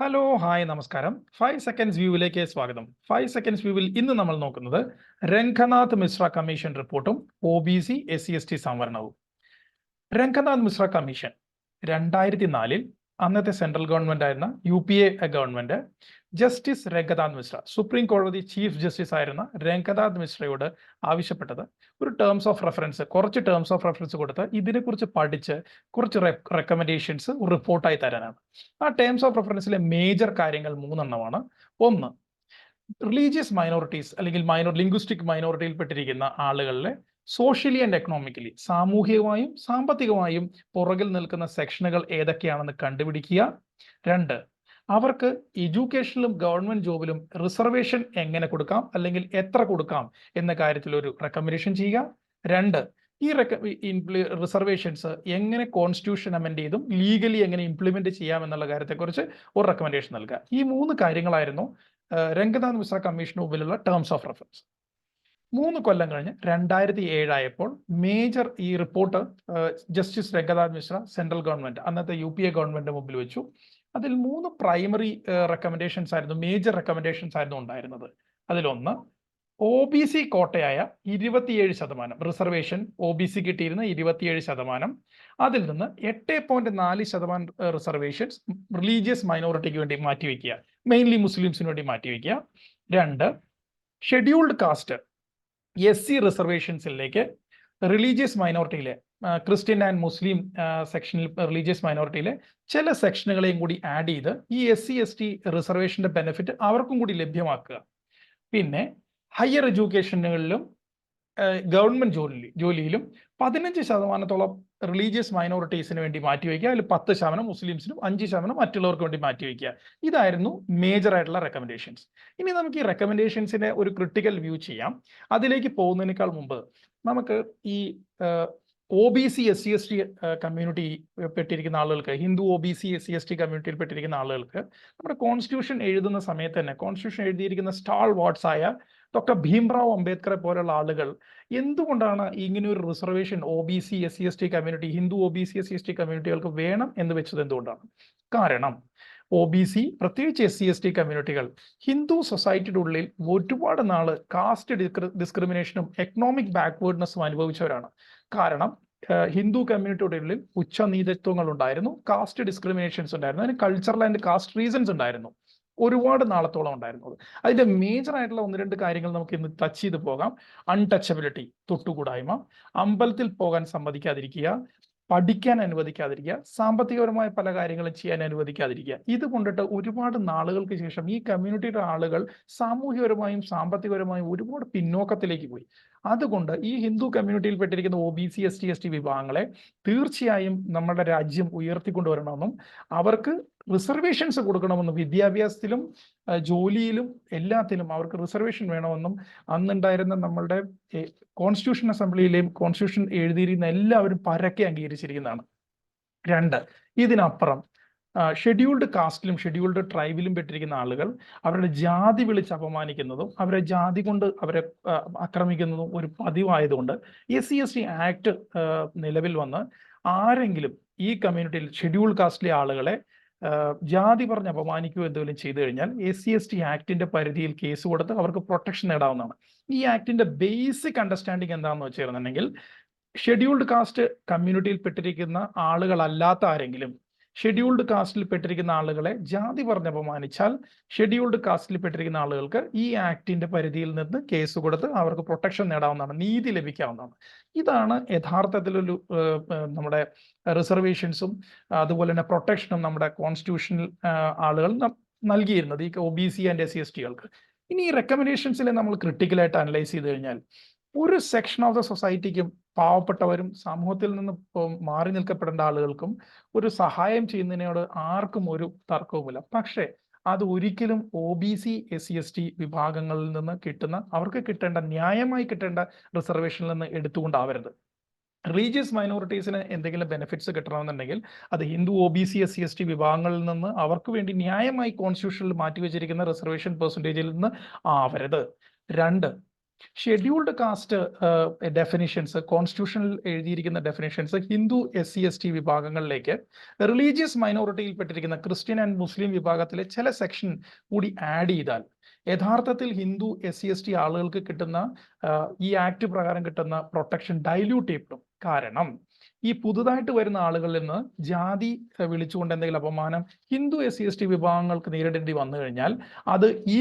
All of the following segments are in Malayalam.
ഹലോ ഹായ് നമസ്കാരം. ഫൈവ് സെക്കൻഡ്സ് വ്യൂവിലേക്ക് സ്വാഗതം. ഫൈവ് സെക്കൻഡ്സ് വ്യൂവിൽ ഇന്ന് നമ്മൾ നോക്കുന്നത് രംഗനാഥ് മിശ്ര കമ്മീഷൻ റിപ്പോർട്ടും O B C S C S T സംവരണവും. Ranganath Mishra commission രണ്ടായിരത്തി നാലിൽ അന്നത്തെ സെൻട്രൽ ഗവൺമെന്റ് ആയിരുന്ന U P A government justice Ranganath Mishra supreme കോടതി ചീഫ് ജസ്റ്റിസ് ആയിരുന്ന രംഗനാഥ് മിശ്രയോട് ആവശ്യപ്പെട്ടത് ഒരു ടേംസ് ഓഫ് റെഫറൻസ് കുറച്ച് ടേംസ് ഓഫ് റെഫറൻസ് കൊടുത്ത് ഇതിനെക്കുറിച്ച് പഠിച്ച് കുറച്ച് റെക്കമെൻഡേഷൻസ് റിപ്പോർട്ടായി തരാനാണ്. ആ ടേംസ് ഓഫ് റെഫറൻസിലെ മേജർ കാര്യങ്ങൾ മൂന്നെണ്ണമാണ്. ഒന്ന് റിലീജിയസ് മൈനോറിറ്റീസ് അല്ലെങ്കിൽ മൈനോർ ലിംഗ്വിസ്റ്റിക് മൈനോറിറ്റിയിൽപ്പെട്ടിരിക്കുന്ന ആളുകളിലെ സോഷ്യലി ആൻഡ് എക്കണോമിക്കലി സാമൂഹികമായും സാമ്പത്തികമായും പുറകിൽ നിൽക്കുന്ന സെക്ഷനുകൾ ഏതൊക്കെയാണെന്ന് കണ്ടുപിടിക്കുക. രണ്ട് അവർക്ക് എഡ്യൂക്കേഷനിലും ഗവൺമെന്റ് ജോബിലും റിസർവേഷൻ എങ്ങനെ കൊടുക്കാം? അല്ലെങ്കിൽ എത്ര കൊടുക്കാം? എന്ന കാര്യത്തിൽ ഒരു റെക്കമെൻഡേഷൻ ചെയ്യുക. രണ്ട് ഈ റിസർവേഷൻസ് എങ്ങനെ കോൺസ്റ്റിറ്റ്യൂഷൻ അമെൻഡ് ചെയ്തും ലീഗലി എങ്ങനെ ഇംപ്ലിമെന്റ് ചെയ്യാം എന്നുള്ള കാര്യത്തെക്കുറിച്ച് ഒരു റെക്കമെൻഡേഷൻ നൽകുക. ഈ മൂന്ന് കാര്യങ്ങളായിരുന്നു രംഗനാഥ് മിശ്ര കമ്മീഷന് മുമ്പിലുള്ള ടേംസ് ഓഫ് റെഫറൻസ് മൂന്ന് കൊല്ലം കഴിഞ്ഞ് രണ്ടായിരത്തി ഏഴായപ്പോൾ മേജർ ഈ report justice Ranganath Mishra central government അന്നത്തെ യു പി എ ഗവൺമെന്റ് മുമ്പിൽ വെച്ചു. അതിൽ മൂന്ന് പ്രൈമറി റെക്കമെൻഡേഷൻസ് ആയിരുന്നു മേജർ റെക്കമെൻഡേഷൻസ് ആയിരുന്നു ഉണ്ടായിരുന്നത്. അതിലൊന്ന് ഒ ബി സി കോട്ടയായ ഇരുപത്തിയേഴ് ശതമാനം റിസർവേഷൻ ഒ ബി സി കിട്ടിയിരുന്ന ഇരുപത്തിയേഴ് ശതമാനം. അതിൽ നിന്ന് എട്ട് പോയിന്റ് നാല് ശതമാനം റിസർവേഷൻസ് റിലീജിയസ് മൈനോറിറ്റിക്ക് വേണ്ടി മാറ്റിവെക്കുക മെയിൻലി മുസ്ലിംസിന് വേണ്ടി മാറ്റിവെക്കുക. രണ്ട് ഷെഡ്യൂൾഡ് കാസ്റ്റ് എസ് സി റിസർവേഷൻസിലേക്ക് റിലീജിയസ് മൈനോറിറ്റിയിലെ ക്രിസ്ത്യൻ ആൻഡ് മുസ്ലിം സെക്ഷനിൽ റിലീജിയസ് മൈനോറിറ്റിയിലെ ചില സെക്ഷനുകളെയും കൂടി ആഡ് ചെയ്ത് ഈ എസ് സി എസ് ടി റിസർവേഷന്റെ ബെനിഫിറ്റ് അവർക്കും കൂടി ലഭ്യമാക്കുക. പിന്നെ ഹയർ എഡ്യൂക്കേഷനുകളിലും ഗവൺമെന്റ് ജോലി ജോലിയിലും പതിനഞ്ച് ശതമാനത്തോളം റിലീജിയസ് മൈനോറിറ്റീസിന് വേണ്ടി മാറ്റിവെക്കുക അതിൽ പത്ത് ശതമാനം മുസ്ലിംസിനും അഞ്ച് ശതമാനം മറ്റുള്ളവർക്ക് വേണ്ടി മാറ്റിവെക്കുക ഇതായിരുന്നു മേജർ ആയിട്ടുള്ള റെക്കമെൻഡേഷൻസ് ഇനി നമുക്ക് ഈ റെക്കമെൻഡേഷൻസിനെ ഒരു ക്രിട്ടിക്കൽ വ്യൂ ചെയ്യാം. അതിലേക്ക് പോകുന്നതിനേക്കാൾ മുമ്പ് നമുക്ക് ഈ O B C S C S T community പെട്ടിരിക്കുന്ന ആളുകൾക്ക് Hindu O B C S C S T കമ്മ്യൂണിറ്റിയിൽ പെട്ടിരിക്കുന്ന ആളുകൾക്ക് നമ്മുടെ കോൺസ്റ്റിറ്റ്യൂഷൻ എഴുതുന്ന സമയത്ത് തന്നെ കോൺസ്റ്റിറ്റ്യൂഷൻ എഴുതിയിരിക്കുന്ന സ്റ്റാൾ വാർഡ്സ് ആയ ഡോക്ടർ ഭീംറാവ് അംബേദ്കറെ പോലുള്ള ആളുകൾ എന്തുകൊണ്ടാണ് ഇങ്ങനെ ഒരു reservation O B C S C S T community Hindu O B C S C S T കമ്മ്യൂണിറ്റികൾക്ക് വേണം എന്ന് വെച്ചത് എന്തുകൊണ്ടാണ്? കാരണം ഒ ബി സി പ്രത്യേകിച്ച് എസ് സി എസ് ടി കമ്മ്യൂണിറ്റികൾ ഹിന്ദു സൊസൈറ്റിയുടെ ഉള്ളിൽ ഒരുപാട് നാൾ കാസ്റ്റ് ഡിസ്ക്രിമിനേഷനും എക്കണോമിക് ബാക്ക്വേർഡ്നെസ്സും അനുഭവിച്ചവരാണ്. കാരണം ഹിന്ദു കമ്മ്യൂണിറ്റിയുടെ ഉള്ളിൽ ഉച്ചനീതത്വങ്ങൾ ഉണ്ടായിരുന്നു കാസ്റ്റ് ഡിസ്ക്രിമിനേഷൻസ് ഉണ്ടായിരുന്നു അതിന് കൾച്ചറൽ ആൻഡ് കാസ്റ്റ് റീസൺസ് ഉണ്ടായിരുന്നു. ഒരുപാട് നാളത്തോളം ഉണ്ടായിരുന്നത്. അതിന്റെ മേജർ ആയിട്ടുള്ള ഒന്ന് രണ്ട് കാര്യങ്ങൾ നമുക്ക് ഇന്ന് ടച്ച് ചെയ്ത് പോകാം. അൺടച്ചബിലിറ്റി തൊട്ടുകൂടായ്മ. അമ്പലത്തിൽ പോകാൻ സമ്മതിക്കാതിരിക്കുക. പഠിക്കാൻ അനുവദിക്കാതിരിക്കുക സാമ്പത്തികപരമായ പല കാര്യങ്ങളും ചെയ്യാൻ അനുവദിക്കാതിരിക്കുക. ഇത് കൊണ്ടിട്ട് ഒരുപാട് നാളുകൾക്ക് ശേഷം ഈ കമ്മ്യൂണിറ്റിയുടെ ആളുകൾ സാമൂഹികപരമായും സാമ്പത്തികപരമായും ഒരുപാട് പിന്നോക്കത്തിലേക്ക് പോയി. അതുകൊണ്ട് ഈ Hindu കമ്മ്യൂണിറ്റിയിൽപ്പെട്ടിരിക്കുന്ന O B C S T S T വിഭാഗങ്ങളെ തീർച്ചയായും നമ്മുടെ രാജ്യം ഉയർത്തിക്കൊണ്ടുവരണമെന്നും അവർക്ക് റിസർവേഷൻസ് കൊടുക്കണമെന്നും വിദ്യാഭ്യാസത്തിലും ജോലിയിലും എല്ലാത്തിലും അവർക്ക് റിസർവേഷൻ വേണമെന്നും അന്നുണ്ടായിരുന്ന നമ്മളുടെ കോൺസ്റ്റിറ്റ്യൂഷൻ അസംബ്ലിയിലെയും കോൺസ്റ്റിറ്റ്യൂഷൻ എഴുതിയിരിക്കുന്ന എല്ലാവരും പരക്കെ അംഗീകരിച്ചിരിക്കുന്നതാണ്. രണ്ട് ഇതിനപ്പുറം ഷെഡ്യൂൾഡ് കാസ്റ്റിലും ഷെഡ്യൂൾഡ് ട്രൈബിലും പെട്ടിരിക്കുന്ന ആളുകൾ അവരുടെ ജാതി വിളിച്ച് അപമാനിക്കുന്നതും അവരെ ജാതി കൊണ്ട് അവരെ ആക്രമിക്കുന്നതും ഒരു പതിവായതുകൊണ്ട് S C S T act നിലവിൽ വന്ന് ആരെങ്കിലും ഈ കമ്മ്യൂണിറ്റിയിൽ ഷെഡ്യൂൾ കാസ്റ്റിലെ ആളുകളെ ജാതി പറഞ്ഞ് അപമാനിക്കുക എന്തെങ്കിലും ചെയ്തു കഴിഞ്ഞാൽ എസ് സി എസ് ടി ആക്ടിന്റെ പരിധിയിൽ കേസ് കൊടുത്ത് അവർക്ക് പ്രൊട്ടക്ഷൻ നേടാവുന്നതാണ്. ഈ ആക്ടിന്റെ ബേസിക് അണ്ടർസ്റ്റാൻഡിങ് എന്താണെന്ന് വെച്ചിരുന്നുണ്ടെങ്കിൽ ഷെഡ്യൂൾഡ് കാസ്റ്റ് കമ്മ്യൂണിറ്റിയിൽ പെട്ടിരിക്കുന്ന ആളുകളല്ലാത്ത ആരെങ്കിലും ഷെഡ്യൂൾഡ് കാസ്റ്റിൽ പെട്ടിരിക്കുന്ന ആളുകളെ ജാതി പറഞ്ഞ് അപമാനിച്ചാൽ ഷെഡ്യൂൾഡ് കാസ്റ്റിൽ പെട്ടിരിക്കുന്ന ആളുകൾക്ക് ഈ ആക്ടിന്റെ പരിധിയിൽ നിന്ന് കേസ് കൊടുത്ത് അവർക്ക് പ്രൊട്ടക്ഷൻ നേടാവുന്നതാണ് നീതി ലഭിക്കാവുന്നതാണ്. ഇതാണ് യഥാർത്ഥത്തിലൊരു നമ്മുടെ റിസർവേഷൻസും അതുപോലെ തന്നെ പ്രൊട്ടക്ഷനും നമ്മുടെ കോൺസ്റ്റിറ്റ്യൂഷനിൽ ആളുകൾ നൽകിയിരുന്നത് ഈ O B C and S C S ടികൾക്ക് ഇനി ഈ റെക്കമെൻഡേഷൻസിലെ നമ്മൾ ക്രിട്ടിക്കലായിട്ട് അനലൈസ് ചെയ്ത് കഴിഞ്ഞാൽ ഒരു സെക്ഷൻ ഓഫ് ദ സൊസൈറ്റിക്കും പാവപ്പെട്ടവരും സമൂഹത്തിൽ നിന്ന് മാറി നിൽക്കപ്പെടേണ്ട ആളുകൾക്കും ഒരു സഹായം ചെയ്യുന്നതിനോട് ആർക്കും ഒരു തർക്കവുമില്ല. പക്ഷേ അത് ഒരിക്കലും O B C S C S T വിഭാഗങ്ങളിൽ നിന്ന് കിട്ടുന്ന അവർക്ക് കിട്ടേണ്ട ന്യായമായി കിട്ടേണ്ട റിസർവേഷനിൽ നിന്ന് എടുത്തുകൊണ്ടാവരുത്. റിലീജിയസ് മൈനോറിറ്റീസിന് എന്തെങ്കിലും ബെനിഫിറ്റ്സ് കിട്ടണമെന്നുണ്ടെങ്കിൽ അത് Hindu O B C S C S T വിഭാഗങ്ങളിൽ നിന്ന് അവർക്ക് വേണ്ടി ന്യായമായി കോൺസ്റ്റിറ്റ്യൂഷനിൽ മാറ്റിവെച്ചിരിക്കുന്ന റിസർവേഷൻ പെർസെന്റേജിൽ നിന്ന് ആവരുത്. രണ്ട് ഷെഡ്യൂൾഡ് കാസ്റ്റ് ഡെഫിനിഷൻസ് കോൺസ്റ്റിറ്റ്യൂഷനിൽ എഴുതിയിരിക്കുന്ന definitions Hindu S C S T വിഭാഗങ്ങളിലേക്ക് religious മൈനോറിറ്റിയിൽപ്പെട്ടിരിക്കുന്ന ക്രിസ്ത്യൻ ആൻഡ് മുസ്ലിം വിഭാഗത്തിലെ ചില സെക്ഷൻ കൂടി ആഡ് ചെയ്താൽ യഥാർത്ഥത്തിൽ Hindu S C S T ആളുകൾക്ക് കിട്ടുന്ന ഈ ആക്ട് പ്രകാരം കിട്ടുന്ന പ്രൊട്ടക്ഷൻ ഡൈല്യൂട്ട് ചെയ്യപ്പെടും. കാരണം ഈ പുതുതായിട്ട് വരുന്ന ആളുകളിൽ നിന്ന് ജാതി വിളിച്ചുകൊണ്ട് എന്തെങ്കിലും അപമാനം Hindu S C S T വിഭാഗങ്ങൾക്ക് നേരിടേണ്ടി വന്നു കഴിഞ്ഞാൽ അത് ഈ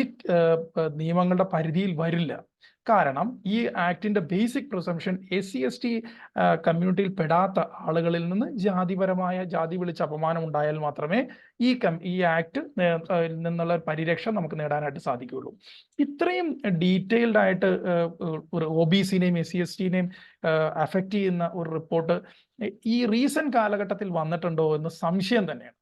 നിയമങ്ങളുടെ പരിധിയിൽ വരില്ല. കാരണം ഈ ആക്ടിന്റെ basic presumption S C S T കമ്മ്യൂണിറ്റിയിൽ പെടാത്ത ആളുകളിൽ നിന്ന് ജാതിപരമായ ജാതി വിളിച്ച അപമാനം ഉണ്ടായാൽ മാത്രമേ ഈ കം ഈ ആക്ട് നിന്നുള്ള പരിരക്ഷ നമുക്ക് നേടാനായിട്ട് സാധിക്കുകയുള്ളൂ. ഇത്രയും ഡീറ്റെയിൽഡ് ആയിട്ട് ഒരു ഒ ബി സിനെയും എസ് സി എസ് ടിനെയും അഫക്റ്റ് ചെയ്യുന്ന ഒരു റിപ്പോർട്ട് ഈ റീസെന്റ് കാലഘട്ടത്തിൽ വന്നിട്ടുണ്ടോ എന്ന് സംശയം തന്നെയാണ്.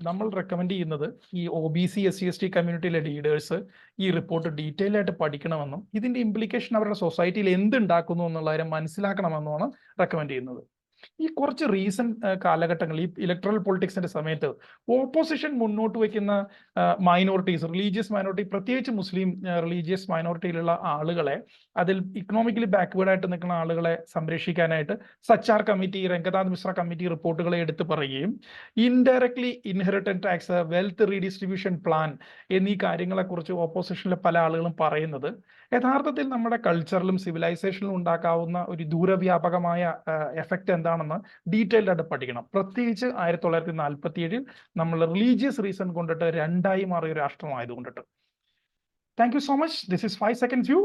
നമ്മൾ റെക്കമെൻഡ് ചെയ്യുന്നത് ഈ O B C S C S T കമ്മ്യൂണിറ്റിയിലെ leaders ഈ റിപ്പോർട്ട് ഡീറ്റെയിൽ ആയിട്ട് പഠിക്കണമെന്നും ഇതിന്റെ ഇംപ്ലിക്കേഷൻ അവരുടെ സൊസൈറ്റിയിൽ എന്തുണ്ടാക്കുന്നു എന്നുള്ള കാര്യം മനസ്സിലാക്കണമെന്നുമാണ് റെക്കമെൻഡ് ചെയ്യുന്നത്. ഈ കുറച്ച് റീസെന്റ് കാലഘട്ടങ്ങളിൽ ഈ ഇലക്ട്രൽ പൊളിറ്റിക്സിന്റെ സമയത്ത് ഓപ്പോസിഷൻ മുന്നോട്ട് വയ്ക്കുന്ന മൈനോറിറ്റീസ് റിലീജിയസ് മൈനോറിറ്റി പ്രത്യേകിച്ച് മുസ്ലിം റിലീജിയസ് മൈനോറിറ്റിയിലുള്ള ആളുകളെ അതിൽ ഇക്കണോമിക്കലി ബാക്ക്വേർഡ് ആയിട്ട് നിൽക്കുന്ന ആളുകളെ സംരക്ഷിക്കാനായിട്ട് സച്ചാർ കമ്മിറ്റി രംഗനാഥ് മിശ്ര കമ്മിറ്റി റിപ്പോർട്ടുകളെ എടുത്തു പറയുകയും indirectly inheritance tax wealth redistribution plan എന്നീ കാര്യങ്ങളെക്കുറിച്ച് ഓപ്പോസിഷനിലെ പല ആളുകളും പറയുന്നത് യഥാർത്ഥത്തിൽ നമ്മുടെ കൾച്ചറിലും സിവിലൈസേഷനിലും ഉണ്ടാക്കാവുന്ന ഒരു ദൂരവ്യാപകമായ എഫക്റ്റ് എന്താണെന്ന് ഡീറ്റെയിൽഡ് ആയിട്ട് പഠിക്കണം. പ്രത്യേകിച്ച് ആയിരത്തി തൊള്ളായിരത്തി നാൽപ്പത്തി ഏഴിൽ നമ്മൾ റിലീജിയസ് റീസൺ കൊണ്ടിട്ട് രണ്ടായി മാറിയ രാഷ്ട്രമായത് രാഷ്ട്രമായതുകൊണ്ടിട്ട് thank you so much this is five second view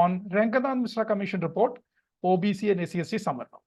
on Ranganath Mishra commission report O B C and S C S C സംവരണം.